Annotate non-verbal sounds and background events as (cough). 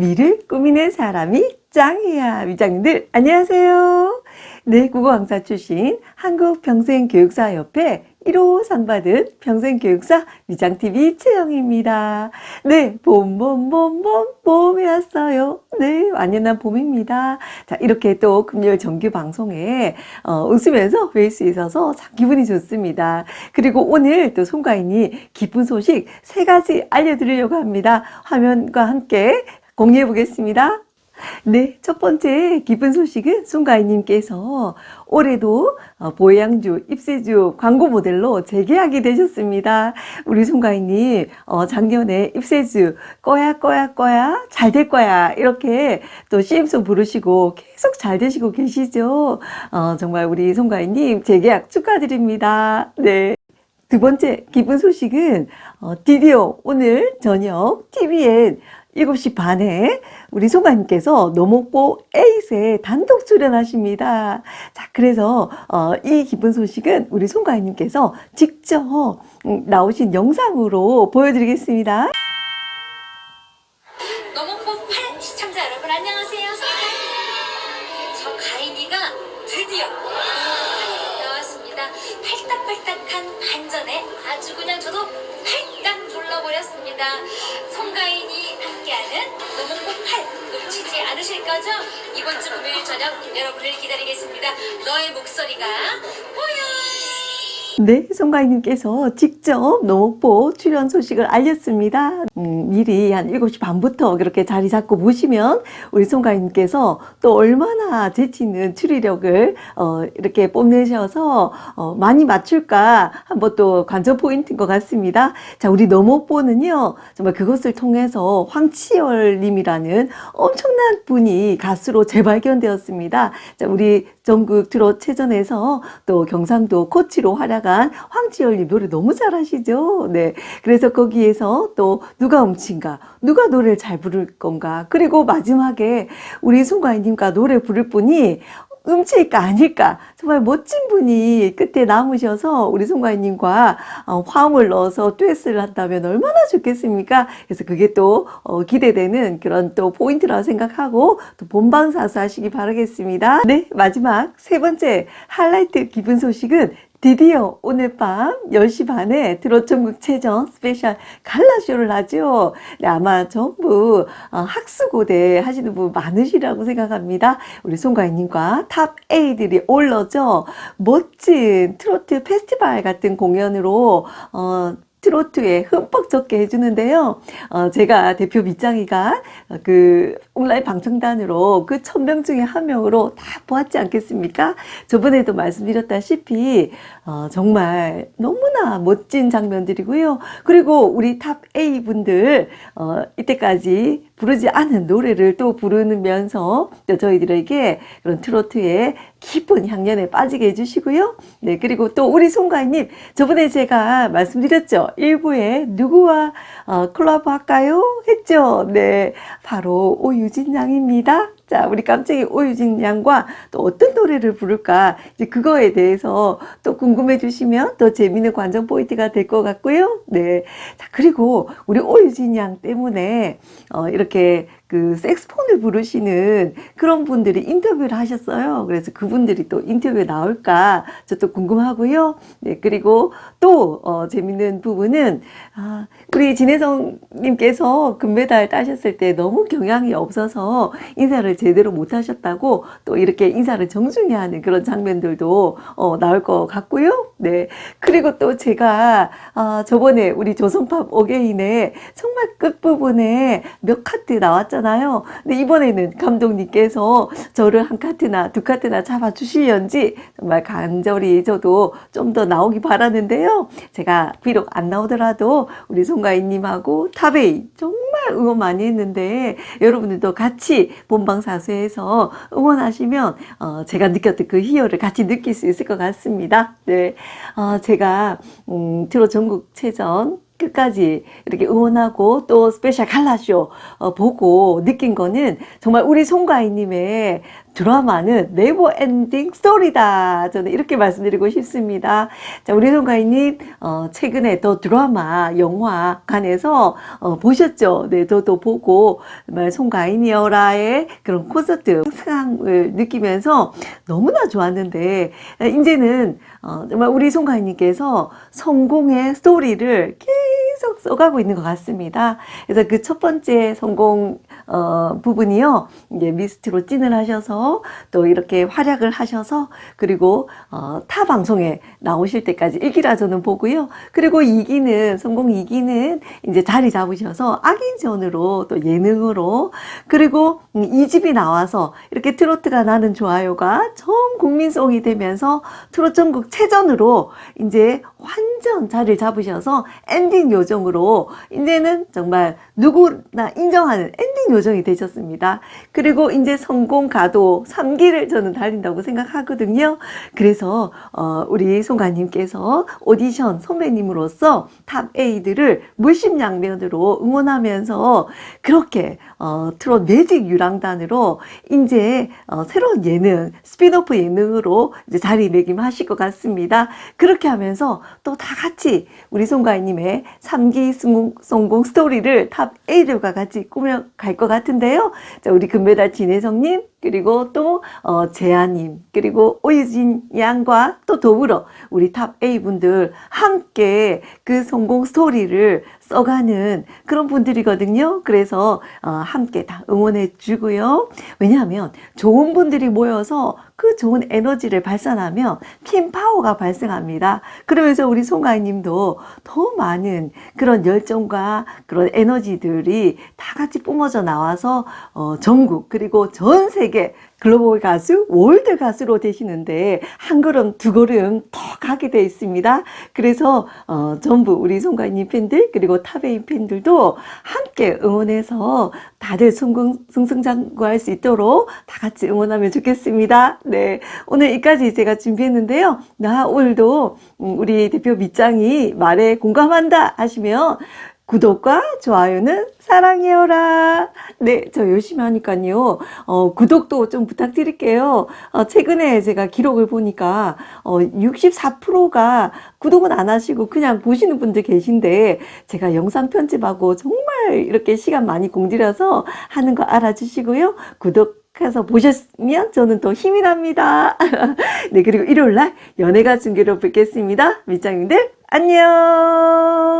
미를 꾸미는 사람이 짱이야. 위장님들, 안녕하세요. 네, 국어 강사 출신 한국평생교육사협회 1호 상 받은 평생교육사 위장TV 최영입니다. 네, 봄, 봄, 봄, 봄, 봄이 왔어요. 네, 완연한 봄입니다. 자, 이렇게 또 금요일 정규 방송에 어, 웃으면서 뵐수 있어서 참 기분이 좋습니다. 그리고 오늘 또 송가인이 기쁜 소식 세 가지 알려드리려고 합니다. 화면과 함께 공유해 보겠습니다. 네, 첫 번째 기쁜 소식은 송가인님께서 올해도 어, 보양주, 입세주 광고 모델로 재계약이 되셨습니다. 우리 송가인님, 어, 작년에 입세주, 꺼야, 꺼야, 꺼야, 잘 될 거야. 이렇게 또 CM송 부르시고 계속 잘 되시고 계시죠? 어, 정말 우리 송가인님 재계약 축하드립니다. 네. 두 번째 기쁜 소식은 어, 드디어 오늘 저녁 TVN 7시 반에 우리 송가님께서 노목보 에잇에 단독 출연하십니다. 자, 그래서 어, 이 기쁜 소식은 우리 송가님께서 직접 음, 나오신 영상으로 보여드리겠습니다. 너목보 8 시청자 여러분 안녕하세요. 저 가인이가 드디어. 팔딱팔딱한 반전에 아주 그냥 저도 팔딱 불러버렸습니다. 송가인이 함께하는 너목보 8 놓치지 않으실 거죠? 이번 주 금요일 저녁 여러분을 기다리겠습니다. 너의 목소리가 보여. 네, 송가인님께서 직접 노목보 출연 소식을 알렸습니다. 음, 미리 한 7시 반부터 그렇게 자리 잡고 보시면 우리 송가인님께서 또 얼마나 재치 있는 추리력을 어, 이렇게 뽐내셔서 어, 많이 맞출까 한번 또 관전 포인트인 것 같습니다. 자, 우리 노목보는요, 정말 그것을 통해서 황치열님이라는 엄청난 분이 가수로 재발견되었습니다. 자, 우리 전국 트롯 체전에서 또 경상도 코치로 활약한 황지열님 노래 너무 잘하시죠? 네. 그래서 거기에서 또 누가 음치인가, 누가 노래를 잘 부를 건가, 그리고 마지막에 우리 송가인님과 노래 부를 분이 음치일까 아닐까 정말 멋진 분이 끝에 남으셔서 우리 송가인님과 어, 화음을 넣어서 듀엣을 한다면 얼마나 좋겠습니까? 그래서 그게 또 어, 기대되는 그런 또 포인트라고 생각하고 또 본방사수 하시기 바라겠습니다. 네 마지막 세 번째 하이라이트 기쁜 소식은 드디어 오늘 밤 10시 반에 트롯전국 체전 스페셜 갈라쇼를 하죠. 네, 아마 전부 어, 학수고대 하시는 분 많으시라고 생각합니다. 우리 송가인님과 탑 A들이 올러져 멋진 트로트 페스티벌 같은 공연으로 어, 트로트에 흠뻑 젖게 해주는데요. 어, 제가 대표 밑장이가 어, 그 온라인 방청단으로 그 천 명 중에 한 명으로 다 보았지 않겠습니까? 저번에도 말씀드렸다시피 어, 정말 너무나 멋진 장면들이고요. 그리고 우리 탑 A 분들 어, 이때까지 부르지 않은 노래를 또 부르면서 또 저희들에게 그런 트로트의 깊은 향연에 빠지게 해주시고요. 네, 그리고 또 우리 송가인님, 저번에 제가 말씀드렸죠. 일부에 누구와 어, 콜라보 할까요? 했죠. 네, 바로 오유진 양입니다. 자, 우리 깜찍이 오유진 양과 또 어떤 노래를 부를까? 이제 그거에 대해서 또 궁금해 주시면 더 재미있는 관전 포인트가 될 것 같고요. 네. 자, 그리고 우리 오유진 양 때문에 어, 이렇게 그 색스폰을 부르시는 그런 분들이 인터뷰를 하셨어요. 그래서 그분들이 또 인터뷰에 나올까 저도 궁금하고요. 네, 그리고 또 어, 재밌는 부분은 아, 우리 진혜성님께서 금메달 따셨을 때 너무 경향이 없어서 인사를 제대로 못 하셨다고 또 이렇게 인사를 정중히 하는 그런 장면들도 어, 나올 것 같고요. 네, 그리고 또 제가 아, 저번에 우리 조선팝 어게인에 정말 끝 부분에 몇 카트 나왔잖아요. 근데 이번에는 감독님께서 저를 한 카트나 두 카트나 잡아 주실런지 정말 간절히 저도 좀 더 나오기 바라는데요. 제가 비록 안 나오더라도 우리 송가인님하고 탑에이 정말 응원 많이 했는데 여러분들도 같이 본방사수해서 응원하시면 어, 제가 느꼈던 그 희열을 같이 느낄 수 있을 것 같습니다. 네, 어, 제가 음, 트롯 전국체전 끝까지 이렇게 응원하고 또 스페셜 갈라쇼 어, 보고 느낀 거는 정말 우리 송가인님의 드라마는 네버 엔딩 스토리다. 저는 이렇게 말씀드리고 싶습니다. 자, 우리 송가인님, 어, 최근에 또 드라마, 영화관에서, 어, 보셨죠? 네, 저도 보고, 정말 송가인이어라의 그런 콘서트 승황을 느끼면서 너무나 좋았는데, 이제는, 어, 정말 우리 송가인님께서 성공의 스토리를 계속 써가고 있는 것 같습니다. 그래서 그 첫 번째 성공, 어, 부분이요. 이제 미스트로 찐을 하셔서 또 이렇게 활약을 하셔서 그리고 어, 타 방송에 나오실 때까지 1기라 저는 보고요. 그리고 2기는 성공 2기는 이제 자리 잡으셔서 악인전으로 또 예능으로 그리고 음, 2집이 나와서 이렇게 트로트가 나는 좋아요가 전 국민송이 되면서 트로트 전국 체전으로 이제 완전 자리를 잡으셔서 엔딩 요정으로 이제는 정말 누구나 인정하는 엔딩 요정 이 되셨습니다. 그리고 이제 성공 가도 3기를 저는 달린다고 생각하거든요. 그래서 어, 우리 송가님께서 오디션 선배님으로서 탑 A들을 물심양면으로 응원하면서 그렇게 어, 트롯 매직 유랑단으로 이제 어, 새로운 예능 스피노프 예능으로 이제 자리매김하실 것 같습니다. 그렇게 하면서 또 다 같이 우리 송가인님의 3기 성공, 스토리를 탑 A들과 같이 꾸며갈 것 같은데요. 자, 우리 금메달 진혜성님, 그리고 또, 어, 재아님, 그리고 오유진 양과 또 더불어 우리 탑 A분들 함께 그 성공 스토리를 써가는 그런 분들이거든요. 그래서, 어, 함께 다 응원해 주고요. 왜냐하면 좋은 분들이 모여서 그 좋은 에너지를 발산하면 킴 파워가 발생합니다. 그러면서 우리 송가인 님도 더 많은 그런 열정과 그런 에너지들이 다 같이 뿜어져 나와서 어, 전국 그리고 전 세계 글로벌 가수, 월드 가수로 되시는데 한 걸음 두 걸음 더 가게 돼 있습니다. 그래서 어, 전부 우리 송가인님 팬들 그리고 타베인 팬들도 함께 응원해서 다들 승승, 승승장구할 수 있도록 다 같이 응원하면 좋겠습니다. 네, 오늘 여기까지 제가 준비했는데요. 나 오늘도 음, 우리 대표 밑장이 말에 공감한다 하시면 구독과 좋아요는 사랑해요라. 네, 저 열심히 하니까요. 어, 구독도 좀 부탁드릴게요. 어, 최근에 제가 기록을 보니까 어, 64%가 구독은 안 하시고 그냥 보시는 분들 계신데 제가 영상 편집하고 정말 이렇게 시간 많이 공들여서 하는 거 알아주시고요. 구독 해서 보셨으면 저는 또 힘이 납니다. (laughs) 네, 그리고 일요일 날 연예가 중계로 뵙겠습니다. 밑장님들 안녕!